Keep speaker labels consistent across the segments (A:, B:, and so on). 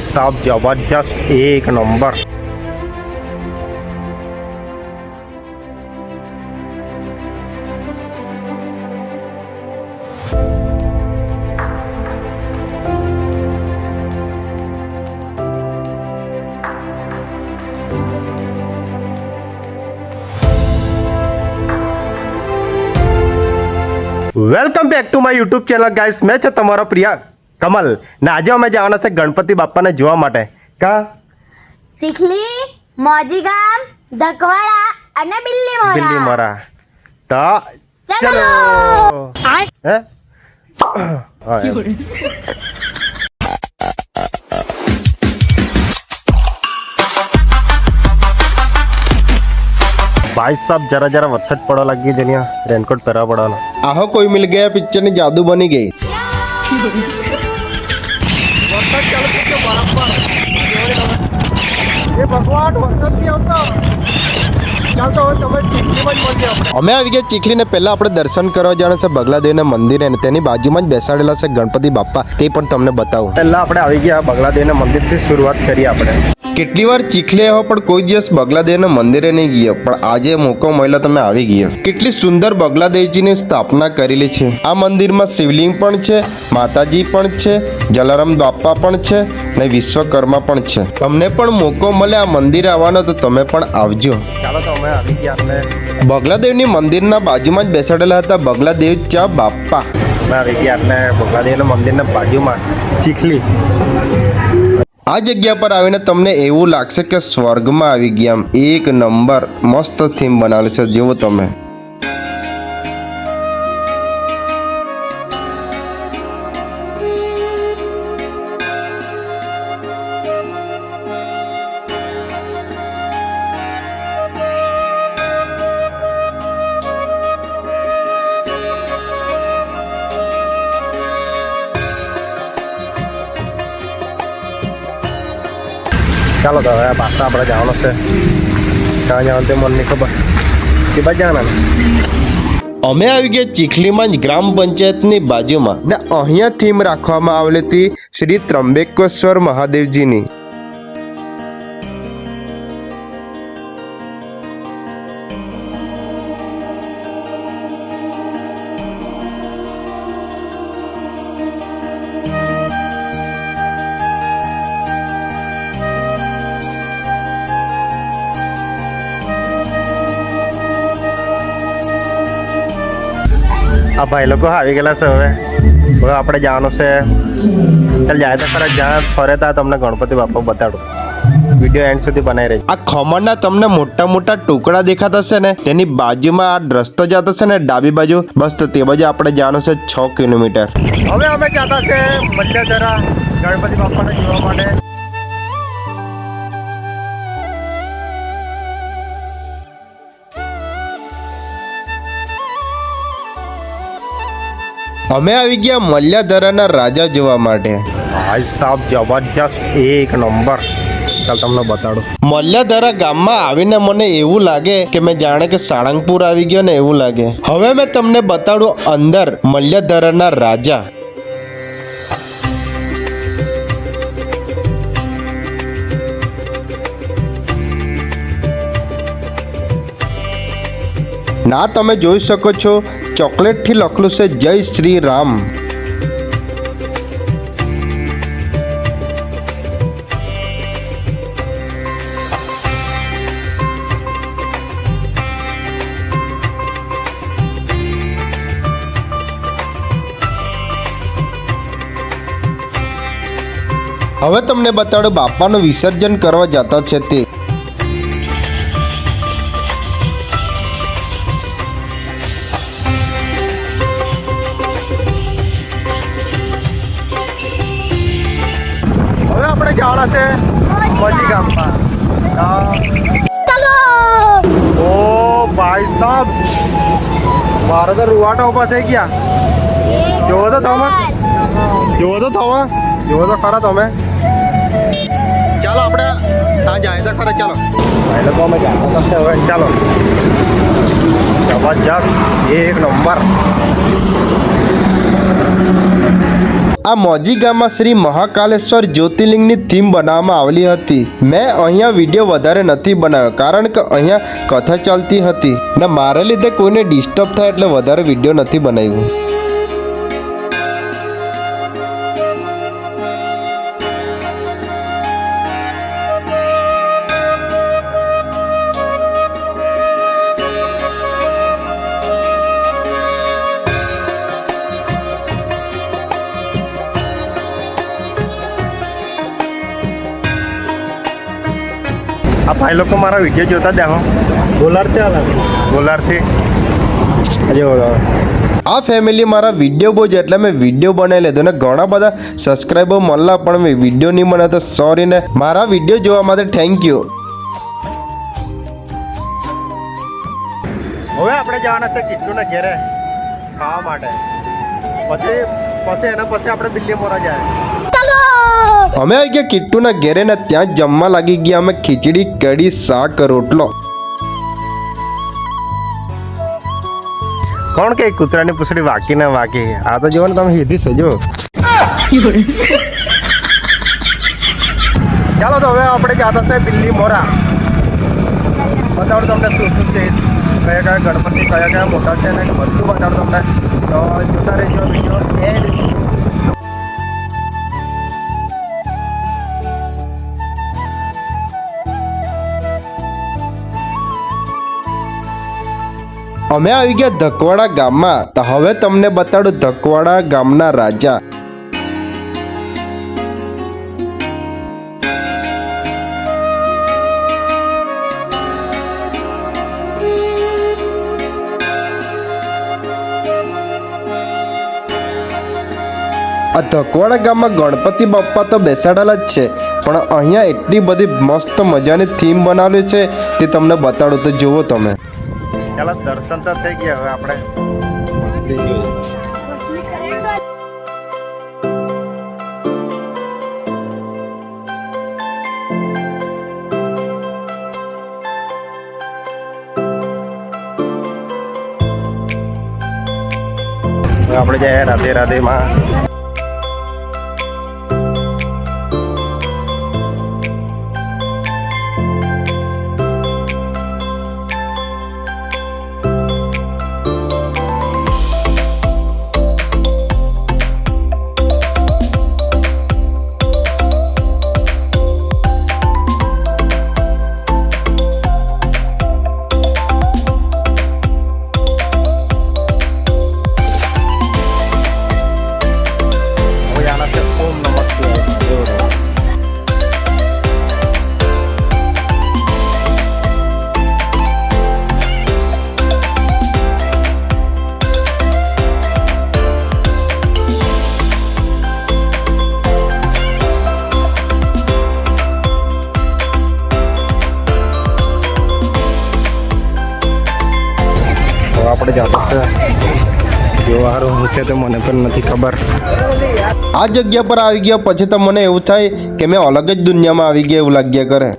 A: સાહેબ જબરજસ્ત એક number welcome back to my YouTube channel guys મેં છે તમારો પ્રિય કમલ ને આજે અમે જવાના છે ગણપતિ બાપાને જોવા માટે. કા?
B: ચીખલી મોજીગામ ધકવાડા અને બિલ્લી મોરા.
A: બિલ્લી મોરા. તો
B: ચલો.
A: ચલો! હે? ભાઈ સાહેબ જરા જરા વરસાદ પડવા લાગી જનિયા રેનકોટ પહેરવા પડવાનો.
C: આહો કોઈ મિલ ગયા પિક્ચરની જાદુ બની ગઈ. અમે આવી ગયા ચીખલીને પહેલા આપણે દર્શન કરવા જવાનું છે બગલાદેવના મંદિરે અને તેની બાજુમાં જ બેસાડેલા છે ગણપતિ બાપ્પા. તે પણ તમને બતાવું.
A: પહેલા આપણે આવી ગયા બગલાદેવના મંદિરથી શરૂઆત કરીએ આપણે.
C: કેટલી વાર ચીખલી આવો પણ કોઈ દિવસ બગલાદેવના મંદિરે નહીં ગયો. પણ આજે મોકો મળ્યો તમે આવી ગયા. કેટલી સુંદર બગલાદેવજીની સ્થાપના કરેલી છે. આ મંદિરમાં શિવલિંગ પણ છે માતાજી પણ છે જલારામ બાપા પણ છે ને વિશ્વકર્મા પણ છે. તમને પણ મોકો મળે આ મંદિરે આવવાનો તો તમે પણ આવજો.
A: ચાલો તો અમે આવી ગયા આપણે
C: બગલાદેવની મંદિરના બાજુમાં જ બેસાડેલા હતા બગલાદેવ ચા બાપ્પા.
A: આવી ગયા બગલાદેવના મંદિરના બાજુમાં ચીખલી.
C: આ જગ્યા પર આવીને તમને એવું લાગશે કે સ્વર્ગમાં આવી ગયા એક નંબર. મસ્ત થીમ બનાવેલી છે. જુઓ તમે.
A: ચાલો તો હવે પાછા આપણે જવાનું છે. ક્યાં જવાનું તે મને ખબર. કે ભાઈ જવાના
C: અમે આવી ગયા ચીખલીમાં જ ગ્રામ પંચાયતની બાજુમાં ને અહીંયા થીમ રાખવામાં આવેલી હતી શ્રી ત્રંબકેશ્વર મહાદેવજીની.
A: આ ભાઈ લોકો આવી ગયેલા છે હવે. હવે આપણે જવાનું છે. ચાલ જાય તો ખરા જ્યાં ફરે ત્યાં તમને ગણપતિ બાપા બતાડું. વીડિયો એન્ડ સુધી બનાવી રહી
C: આ ખમણના તમને મોટા મોટા ટુકડા દેખાતા છે ને તેની બાજુમાં આ રસ્તો જતો છે ને ડાબી બાજુ. બસ તો તે બાજુ આપણે જવાનું છે છ કિલોમીટર.
A: હવે અમે જતા છે મલ્યાધરા ગણપતિ બાપાને જોવા માટે.
C: અમે આવી ગયા મલ્યાધરાના રાજા જોવા માટે.
A: ભાઈ સાહેબ જબરજસ્ત એક નંબર. ચાલ તમને બતાડો.
C: મલ્યાધરા ગામમાં આવીને મને એવું લાગે કે મેં જાણે કે સાળંગપુર આવી ગયો ને એવું લાગે. હવે મેં તમને બતાડું અંદર મલ્યાધરાના રાજા. ના તમે જોઈ શકો છો ચોકલેટથી લખલું છે જય શ્રી રામ હવે તમને બતાડો બાપાનું વિસર્જન કરવા જતા છે તે.
A: તો ઊભા થઈ ગયા? જોવો તો તમે. જોવો તો તમે. જોવો તો ખરા તમે. ચાલો આપણે ત્યાં જાય તો ખરા ચાલો. એટલે તો અમે જાતા હતા હવે. ચાલો. જબરજસ્ત. એક નંબર.
C: આ મોજી ગામમાં શ્રી મહાકાલેશ્વર જ્યોતિર્લિંગની થીમ બનાવવામાં આવેલી હતી. મેં અહીંયા વીડિયો વધારે નથી બનાવ્યો, કારણ કે અહીંયા કથા ચાલતી હતી. ને મારે લીધે કોઈને ડિસ્ટર્બ થાય એટલે વધારે વીડિયો નથી બનાવ્યું.
A: ભાઈ લોકો મારા વીડિયો જોતા દેખો ગોલારથી આલા ગોલારથી બોલો
C: આ ફેમિલી મારા વીડિયો બહુ જ એટલે મેં વીડિયો બનાવી લીધો ને ઘણા બધા સબસ્ક્રાઈબર મળલા પણ મેં વીડિયો નહીં મને તો સોરી ને. મારા વીડિયો જોવા માટે થેન્ક યુ
A: હવે આપણે જવાના છે કિટ્ટુના ઘેરે ખાવા માટે. પછી પછી એના પછી આપણે બિલ્લી મોરા જાય.
C: અમે આવી ગયા કિટ્ટુના ઘેરે ને ત્યાં જમવા લાગી ગયા. અમે ખીચડી, કઢી, શાક, રોટલો.
A: કોણ કે કૂતરાની પૂછડી વાકી ના વાકી? આ તો જોવો ને તમે સીધી સજો ચાલો તો હવે આપણે જતા છે બિલ્લી મોરા. બતાવું તમને શું શું છે, કયા કયા ગણપતિ, કયા કયા મોટા છે ને બધું બતાવું તમને. તો જોતા રહેજો, વીડિયો એન્ડ.
C: અમે આવી ગયા ધકવાડા ગામમાં. તો હવે તમને બતાડું ધકવાડા ગામના રાજા. આ ધકવાડા ગામમાં ગણપતિ બાપ્પા તો બેસાડેલા જ છે, પણ અહીંયા એટલી બધી મસ્ત મજાની થીમ બનાવેલી છે તે તમને બતાડું તો જુઓ તમે.
A: ચાલો દર્શન તો થઈ ગયા હવે આપણે મસ્તી જોઈએ. આપણે જઈએ રાધે રાધે છે તો મને પણ નથી ખબર.
C: આ જગ્યા પર આવી ગયા પછી તો મને એવું થાય કે મેં અલગ જ દુનિયામાં આવી ગયા એવું લાગ્યા કરે.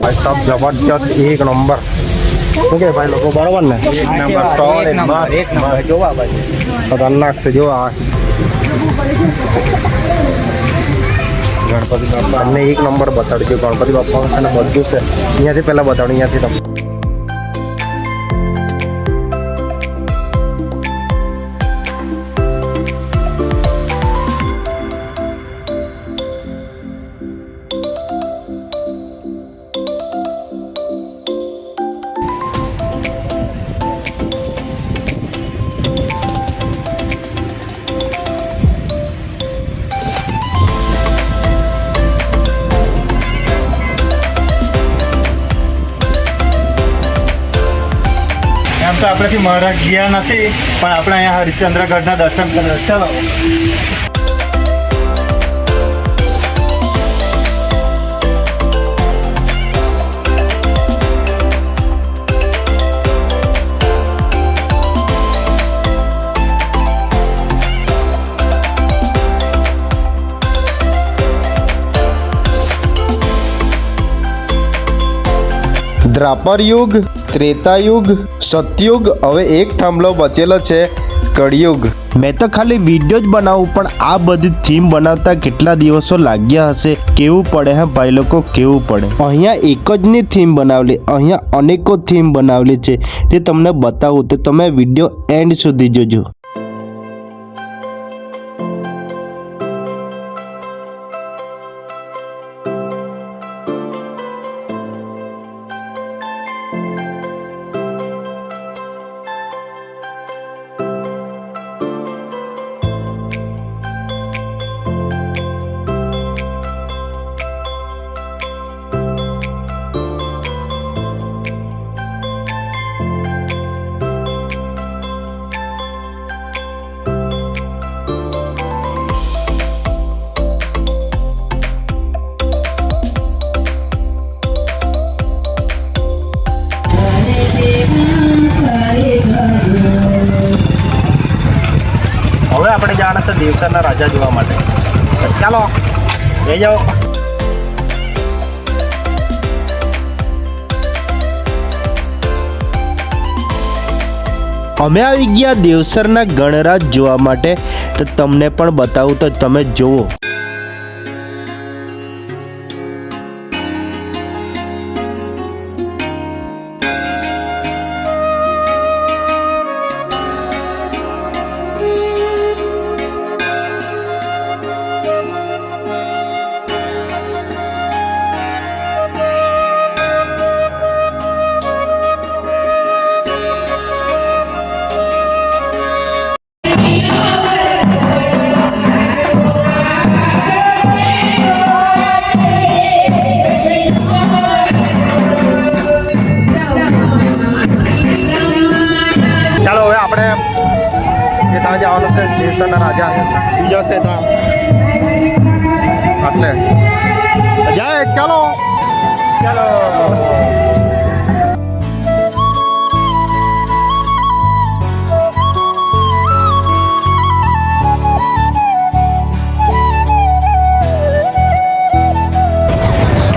A: ભાઈ સાહેબ જબરજસ્ત એક નંબર. શું કે ભાઈ લોકો બરાબર ને? એક નંબર ત્રણ એક નંબર એક નંબર. જોવા ભાઈ. ખતરનાક છે જો આ ગણપતિ બાપા. અમને એક નંબર બતાડજો. ગણપતિ બાપા છે ને બધું છે. અહીંયાથી પહેલાં બતાડો અહીંયાથી તમે
D: આપણેથી મહારાજ ગયા નથી પણ આપણે અહીંયા હરિશ્ચંદ્રગઢના દર્શન કરવા ચલો.
C: દ્રાપર યુગ ત્રેતા યુગ સતયુગ, હવે એક થાંભલો બચેલો છે, કળિયુગ. મેં તો ખાલી વીડિયો જ બનાવું, પણ આ બધી થીમ બનાવતા કેટલા દિવસો લાગ્યા હશે? કેવું પડે હે ભાઈ લોકો, કેવું પડે? અહીંયા એક જ ની થીમ બનાવેલી, અહીંયા અનેકો થીમ બનાવેલી છે. તે તમને બતાવું, તો તમે વીડિયો એન્ડ સુધી જોજો.
A: છે દેવસરના રાજા જોવા માટે. ચાલો. જઈ જાઓ.
C: અમે આવી ગયા દેવસરના ગણરાજ જોવા માટે, તો તમને પણ બતાવું તો તમે જુઓ
A: છે રાજા. બીજો છે ત્યાં એટલે જાય ચાલો. ચાલો.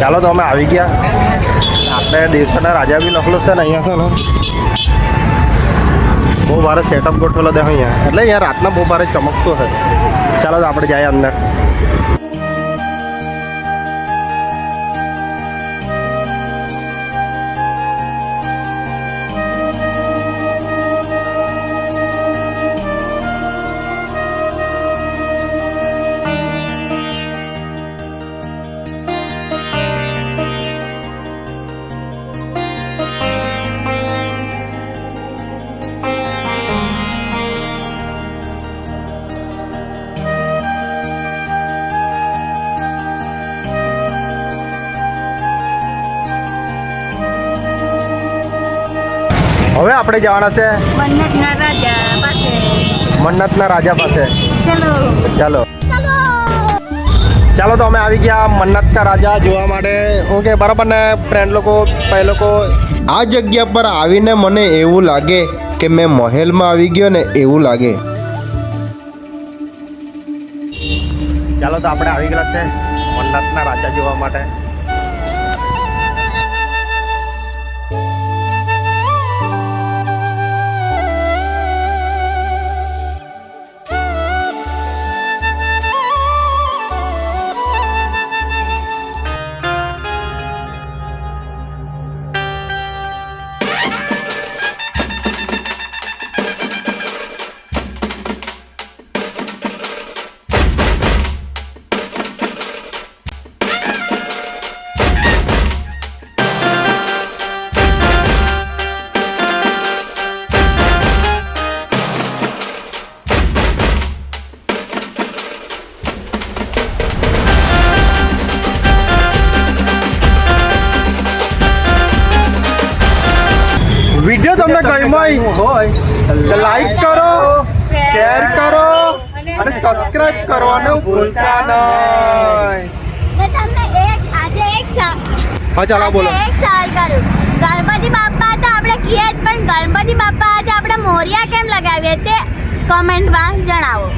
A: ચાલો તો અમે આવી ગયા. આપણે દેશના રાજા બી લખલો છે ને અહીંયા છે ને. બહુ ભારે સેટઅપ ગોઠવેલો દે અહીંયા. એટલે યાર, રાતના બહુ ભારે ચમકતો હોય ચાલો આપણે જઈએ અંદર. હવે આપણે જવાના છે
B: મન્નતના રાજા પાસે. ચલો.
A: ચાલો.
B: ચાલો
A: તો અમે આવી ગયા મન્નતના રાજા જોવા માટે. ઓકે બરાબર ને ફ્રેન્ડ લોકો ભાઈ લોકો.
C: આ જગ્યા પર આવીને મને એવું લાગે કે મેં મહેલમાં આવી ગયો ને એવું લાગે.
A: ચાલો તો આપણે આવી ગયા છે મન્નતના રાજા જોવા માટે. વીડિયો હોય. તો લાઈક કરો શેર કરો અને સબસ્ક્રાઇબ કરવાનું ભૂલતા નહીં.
B: મેં તમને એક આજે એક
A: હા ચાલો બોલો.
B: એક સવાલ કરું. ગણપતિ બાપ્પા તો આપણે કહીએ જ પણ ગણપતિ બાપા આજે આપણે મોરિયા કેમ લગાવીએ તે કોમેન્ટમાં જણાવો.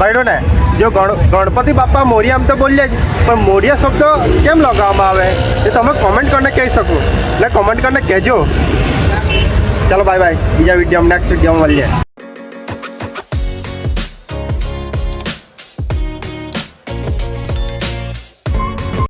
A: ભાઈડો ને? જો ગણ, ગણપતિ બાપા મોરિયા આમ તો બોલીએ જ, પણ મોરિયા શબ્દ કેમ લગાવવામાં આવે? એ તમે કોમેન્ટ કરીને કહી શકો. એટલે કોમેન્ટ કરીને કહેજો. ચાલો બાય બાય બીજા વીડિયો નેક્સ્ટ વિડીયોમાં મળીએ.